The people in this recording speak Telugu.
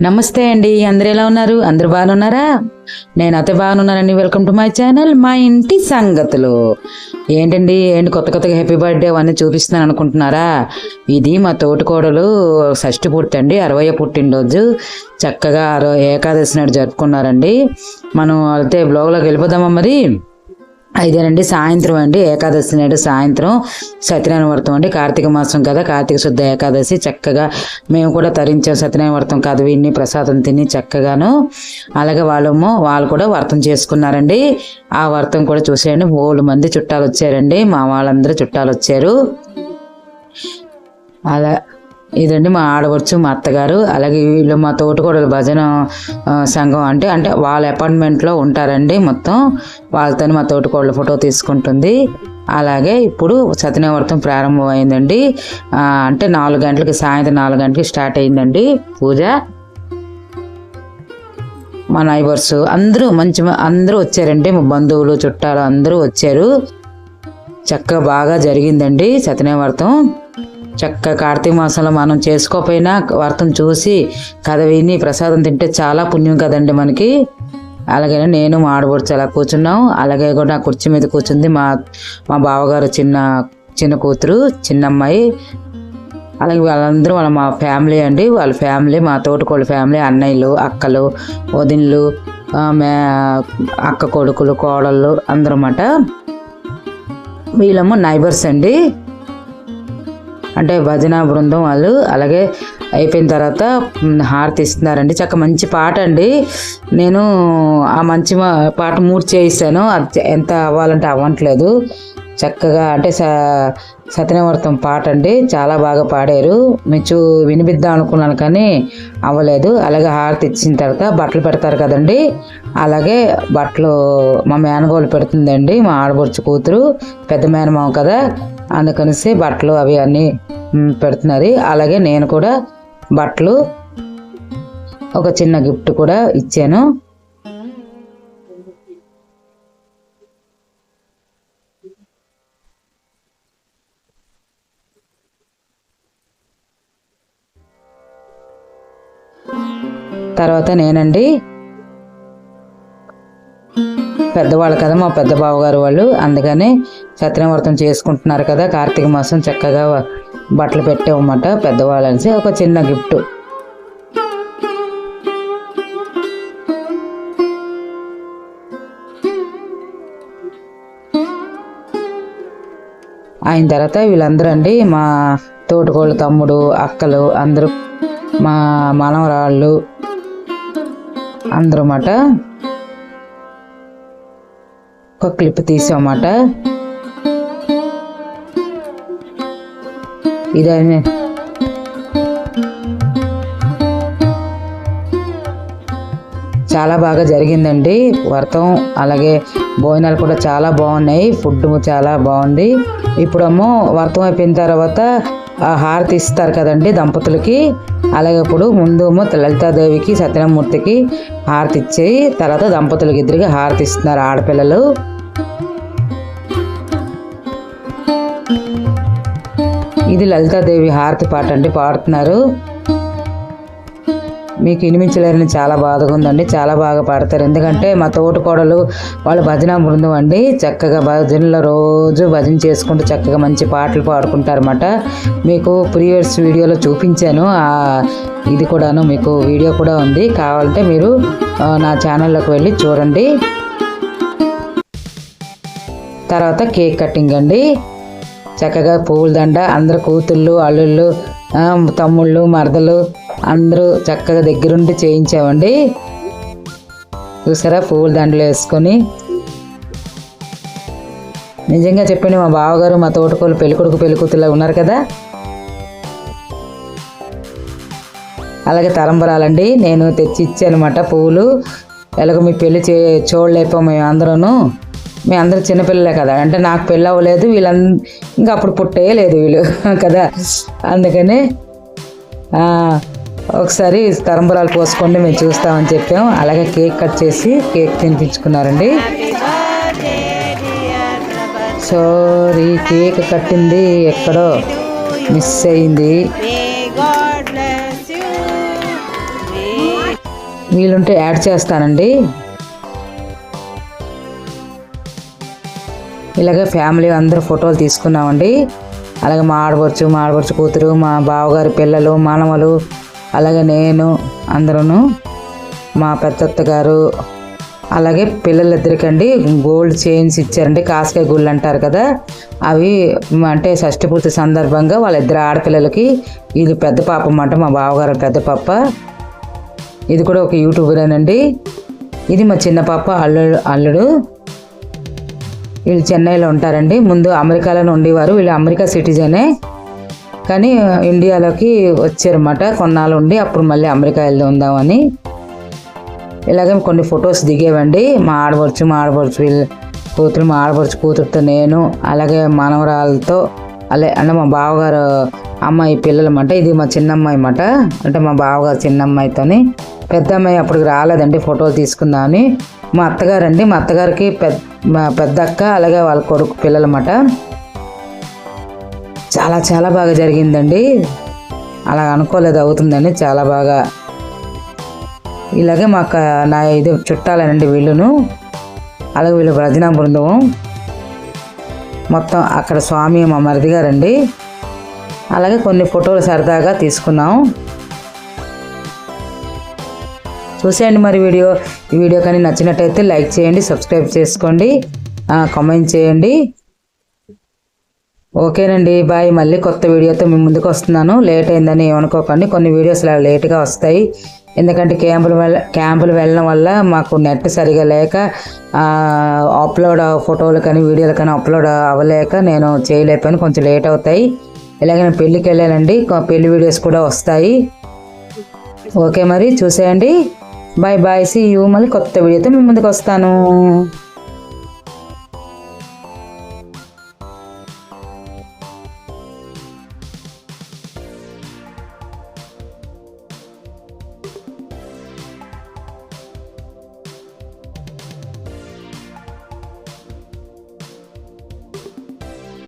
నమస్తే అండి. అందరు ఎలా ఉన్నారు? అందరు బాగున్నారా? నేను అతి బాగున్నానండి. వెల్కమ్ టు మై ఛానల్ మా ఇంటి సంగతులు. ఏంటండి? ఏంటి కొత్త కొత్తగా హ్యాపీ బర్త్డే అవన్నీ చూపిస్తున్నాను అనుకుంటున్నారా? ఇది మా తోటికోడలు షష్టి పుట్టి అండి అరవై పుట్టినరోజు. చక్కగా అరవై ఏకాదశి నాడు జరుపుకున్నారండి. మనం అయితే బ్లాగ్లోకి వెళ్ళిపోదామా మరి? ఇదేనండి సాయంత్రం అండి ఏకాదశి నాడు సాయంత్రం సత్యనారాయణ వ్రతం అండి కార్తీక మాసం కదా కార్తీక శుద్ధ ఏకాదశి చక్కగా మేము కూడా తరించాం సత్యనారాయణ వ్రతం కాదు విని ప్రసాదం తిని చక్కగాను అలాగే వాళ్ళము వాళ్ళు కూడా వ్రతం చేసుకున్నారండి ఆ వ్రతం కూడా చూసేయండి మూడు మంది చుట్టాలు వచ్చారండి మా వాళ్ళందరూ చుట్టాలు వచ్చారు. అలా ఇదండి మా ఆడవచ్చు మా అత్తగారు అలాగే వీళ్ళు మా తోటకూడలు భజన సంఘం అంటే అంటే వాళ్ళ అపార్ట్మెంట్లో ఉంటారండి మొత్తం. వాళ్ళతో మా తోటకూడల ఫోటో తీసుకుంటుంది. అలాగే ఇప్పుడు సత్యనవర్తం ప్రారంభమైందండి. అంటే నాలుగు గంటలకి సాయంత్రం నాలుగు గంటలకి స్టార్ట్ అయిందండి పూజ. మా నైబర్స్ అందరూ మంచి అందరూ వచ్చారండి. మా బంధువులు చుట్టాలు అందరూ వచ్చారు. చక్కగా బాగా జరిగిందండి సత్యనవర్తం చక్కగా కార్తీక మాసంలో మనం చేసుకోకపోయినా వ్రతం చూసి కథ విని ప్రసాదం తింటే చాలా పుణ్యం కదండి మనకి. అలాగే నేను మా ఆడబడుచు అలా కూర్చున్నాం. అలాగే కూడా నా కుర్చీ మీద కూర్చుంది మా మా బావగారు చిన్న చిన్న కూతురు చిన్న అమ్మాయి అలాగే వాళ్ళందరూ వాళ్ళ మా ఫ్యామిలీ అండి. వాళ్ళ ఫ్యామిలీ మా తోటకోళ్ళ ఫ్యామిలీ అన్నయ్యలు అక్కలు వదినలు మే అక్క కొడుకులు కోడళ్ళు అందరూ అన్నమాట. వీళ్ళము నైబర్స్ అండి. అంటే భజన బృందం వాళ్ళు అలాగే అయిపోయిన తర్వాత హారతి ఇస్తున్నారండి. చక్క మంచి పాట అండి. నేను ఆ మంచి మా- పాట మూడ్ చేయిస్తాను. అది ఎంత అవ్వాలంటే అవ్వట్లేదు. చక్కగా అంటే స సత్యనవర్తం పాట అండి. చాలా బాగా పాడారు. మీరు వినిపిద్దాం అనుకున్నాను కానీ అవ్వలేదు. అలాగే హారతి ఇచ్చిన తర్వాత బట్టలు పెడతారు కదండి. అలాగే బట్టలు మా మేనగోళ్ళు పెడుతుందండి. మా ఆడబడుచు కూతురు. పెద్ద మేనమామ కదా. అందుకనేసి బట్టలు అవి అన్నీ పెడుతున్నారు. అలాగే నేను కూడా బట్టలు ఒక చిన్న గిఫ్ట్ కూడా ఇచ్చాను. తర్వాత నేనండి పెద్దవాళ్ళు కదా మా పెద్ద బావగారు వాళ్ళు. అందుకని సత్యనవ్రతం చేసుకుంటున్నారు కదా కార్తీక మాసం చక్కగా బట్టలు పెట్టామన్నమాట పెద్దవాళ్ళు అనేసి ఒక చిన్న గిఫ్ట్. అయిన తర్వాత వీళ్ళందరూ అండి మా తోటికోళ్ళ తమ్ముడు అక్కలు అందరూ మా మనవరాళ్ళు అందరూ అన్నమాట. ఒక క్లిప్ తీసామాట ఇదే చాలా బాగా జరిగిందండి. వ్రతం అలాగే భోజనాలు కూడా చాలా బాగున్నాయి. ఫుడ్ చాలా బాగుంది. ఇప్పుడేమో వ్రతం అయిపోయిన తర్వాత హారతి ఇస్తారు కదండి దంపతులకి. అలాగే ఇప్పుడు ముందు ఏమో లలితాదేవికి సత్యనామూర్తికి హారతి ఇచ్చి తర్వాత దంపతులకి ఇద్దరికి హారతి ఇస్తున్నారు ఆడపిల్లలు. ఇది లలితాదేవి హారతి పాట అండి పాడుతున్నారు. మీకు వినిపించలేరని చాలా బాధగా ఉందండి చాలా బాగా పాడతారు. ఎందుకంటే మా తోటకోడలు వాళ్ళు భజన బృందం అండి. చక్కగా భజనలో రోజు భజన చేసుకుంటూ చక్కగా మంచి పాటలు పాడుకుంటారన్నమాట. మీకు ప్రీవియస్ వీడియోలో చూపించాను. ఇది కూడాను మీకు వీడియో కూడా ఉంది. కావాలంటే మీరు నా ఛానల్లోకి వెళ్ళి చూడండి. తర్వాత కేక్ కటింగ్ అండి. చక్కగా పువ్వుల దండ అందరు కూతుళ్ళు అల్లుళ్ళు తమ్ముళ్ళు మరదలు అందరూ చక్కగా దగ్గరుండి చేయించామండి. చూసారా పువ్వుల దండలు వేసుకొని? నిజంగా చెప్పండి మా బావగారు మా తోటకూలు పెళ్ళికొడుకు పెళ్ళికూతురులా ఉన్నారు కదా? అలాగే తలంబరాలండి. నేను తెచ్చి ఇచ్చానమాట పువ్వులు ఎలాగో మీ పెళ్ళి చే చూడలేకపో మేము అందరూనూ. మీ చిన్నపిల్లలే కదా. అంటే నాకు పెళ్ళి అవ్వలేదు వీళ్ళంద ఇంకా అప్పుడు పుట్టే లేదు వీళ్ళు కదా. అందుకని ఒకసారి తరంబరాలు పోసుకోండి మేము చూస్తామని చెప్పాం అలాగే కేక్ కట్ చేసి కేక్ తినిపించుకున్నారండి. సారీ కేక్ కట్టింది ఎక్కడో మిస్ అయింది. వీలుంటే యాడ్ చేస్తానండి. ఇలాగే ఫ్యామిలీ అందరూ ఫోటోలు తీసుకున్నామండి. అలాగే మా ఆడపడుచు మా ఆడపడుచు కూతురు మా బావగారి పిల్లలు మానవలు అలాగే నేను అందరూ మా పెద్దత్త గారు అలాగే పిల్లలిద్దరికండి గోల్డ్ చైన్స్ ఇచ్చారండి కాసుకాయ గుళ్ళు అంటారు కదా. అవి అంటే షష్ఠి పూర్తి సందర్భంగా వాళ్ళిద్దరు ఆడపిల్లలకి ఇది పెద్ద పాప అన్నమాట మా బావగారు పెద్ద పాప. ఇది కూడా ఒక యూట్యూబరేనండి. ఇది మా చిన్న పాప అల్లుడు అల్లుడు. వీళ్ళు చెన్నైలో ఉంటారండి. ముందు అమెరికాలోనే ఉండేవారు. వీళ్ళు అమెరికా సిటిజనే. కానీ ఇండియాలోకి వచ్చారన్నమాట. కొన్నాళ్ళు ఉండి అప్పుడు మళ్ళీ అమెరికా వెళ్దాం ఉందామని ఇలాగే కొన్ని ఫొటోస్ దిగేవండి. మా ఆడపడుచు మా ఆడపడుచు వీళ్ళు కూతురు మా ఆడపడుచు కూతురుతో నేను అలాగే మనవరాలతో అలే అంటే మా బావగారు అమ్మాయి పిల్లలమాట. ఇది మా చిన్నమ్మాయి అన్నమాట అంటే మా బావగారు చిన్నమ్మాయితోని. పెద్ద అమ్మాయి అప్పటికి రాలేదండి ఫోటోలు తీసుకుందామని. మా అత్తగారండి మా అత్తగారికి పెద్ద మా పెద్ద అక్క అలాగే వాళ్ళ కొడుకు పిల్లలమాట. చాలా చాలా బాగా జరిగిందండి. అలా అనుకోలేదు అవుతుందని చాలా బాగా. ఇలాగే మాకు నా ఇది చుట్టాలనండి వీళ్ళును. అలాగే వీళ్ళు భజన బృందం మొత్తం అక్కడ స్వామి మా మరిది గారండి. అలాగే కొన్ని ఫోటోలు సరదాగా తీసుకున్నాం. చూసేయండి మరి వీడియో. ఈ వీడియో కానీ నచ్చినట్టయితే లైక్ చేయండి సబ్స్క్రైబ్ చేసుకోండి కామెంట్ చేయండి. ఓకేనండి బాయ్. మళ్ళీ కొత్త వీడియోతో మీ ముందుకు వస్తున్నాను. లేట్ అయిందని ఏమనుకోకండి. కొన్ని వీడియోస్ ఇలా లేట్గా వస్తాయి. ఎందుకంటే క్యాంపులు వెళ్ళ క్యాంపులు వెళ్ళడం వల్ల మాకు నెట్ సరిగా లేక అప్లోడ్ ఫోటోలు కానీ వీడియోలు కానీ అప్లోడ్ అవ్వలేక నేను చేయలేకపోయాను. కొంచెం లేట్ అవుతాయి. ఇలాగే నేను పెళ్ళికి వెళ్ళానండి. పెళ్ళి వీడియోస్ కూడా వస్తాయి. ఓకే మరి చూసేయండి. బాయ్ బాయ్ సి యూ మళ్ళీ కొత్త వీడియోతో మీ ముందుకు వస్తాను.